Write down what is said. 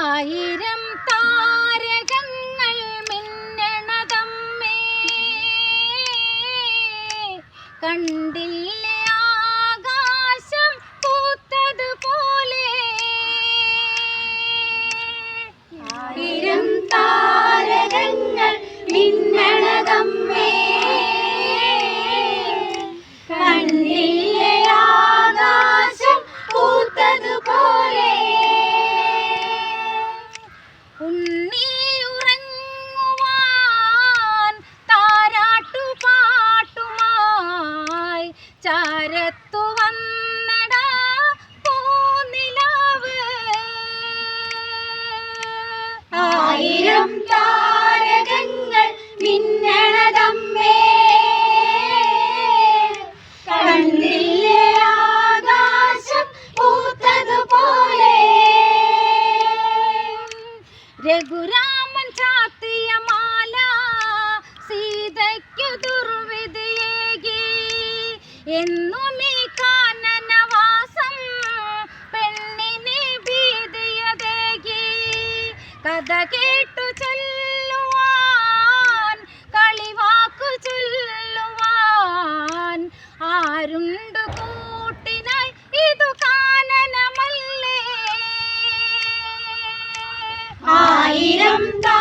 ആയിരം താരകങ്ങൾ മിന്നണതമ്മേ കണ്ടില്ലേ ആകാശം പൂത്തതുപോലെ. ആയിരം താരകങ്ങൾ കണ്ടില്ലേ ചാരത്തു വന്നടാ പൂനിലാവ് ആയിരം താരകങ്ങൾ മിന്നണതമ്മേ. കണ്ടില്ലേ ആകാശം പൂത്തതുപോലെ. രഘുരാമൻ ചാത്തിയ മാല എന്നുമീ കാനനവാസം പെണ്ണിനെ ഭീതിയതേകി കഥ കേട്ടു ചൊല്ലുവാൻ കളിവാക്കു ചൊല്ലുവാൻ. ആരുണ്ടു കൂട്ടിനായി ഇതു കാനനമല്ലേ? ആയിരം താ